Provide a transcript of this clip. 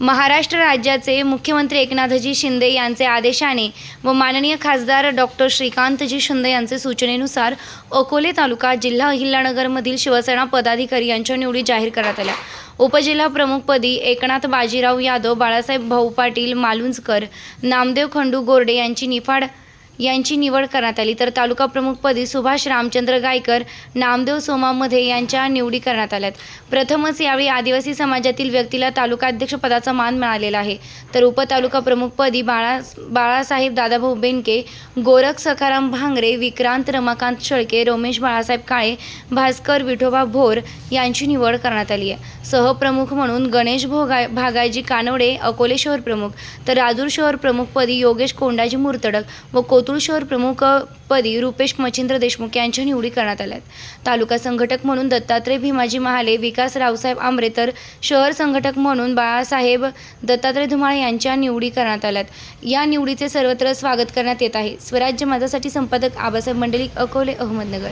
महाराष्ट्र राज्याचे मुख्यमंत्री एकनाथजी शिंदे यांचे आदेशाने व माननीय खासदार डॉक्टर श्रीकांतजी शिंदे यांचे सूचनेनुसार अकोले तालुका जिल्हा अहिल्यानगरमधील शिवसेना पदाधिकारी यांच्या निवडी जाहीर करण्यात आल्या. उपजिल्हा प्रमुखपदी एकनाथ बाजीराव यादव बाळासाहेब भाऊ पाटील मालुंजकर नामदेव खंडू गोरडे यांची निफाड यांची निवड करण्यात आली. तर तालुका प्रमुखपदी सुभाष रामचंद्र गायकर नामदेव सोमामध्ये यांच्या निवडी करण्यात आल्यात. प्रथमच यावेळी आदिवासी समाजातील व्यक्तीला तालुका अध्यक्षपदाचा मान मिळालेला आहे. तर उपतालुका प्रमुखपदी बाळा बाळासाहेब दादाभाऊ बेनके गोरख सखाराम भांगरे विक्रांत रमाकांत शेळके रोमेश बाळासाहेब काळे भास्कर विठोबा भोर यांची निवड करण्यात आली आहे. सहप्रमुख म्हणून गणेश भोगा भागाजी कानवडे अकोले शहर प्रमुख तर राजूर शहर प्रमुखपदी योगेश कोंडाजी मुर्तडक व कोतुळ शहर प्रमुखपदी रुपेश मच्छिंद्र देशमुख यांच्या निवडी करण्यात आल्या आहेत तालुका संघटक म्हणून दत्तात्रय भीमाजी महाले विकास रावसाहेब आंबरे तर शहर संघटक म्हणून बाळासाहेब दत्तात्रय धुमाळे यांच्या निवडी करण्यात आल्यात. या निवडीचे सर्वत्र स्वागत करण्यात येत आहे. स्वराज्य माझासाठी संपादक आबासाहेब मंडलिक अकोले अहमदनगर.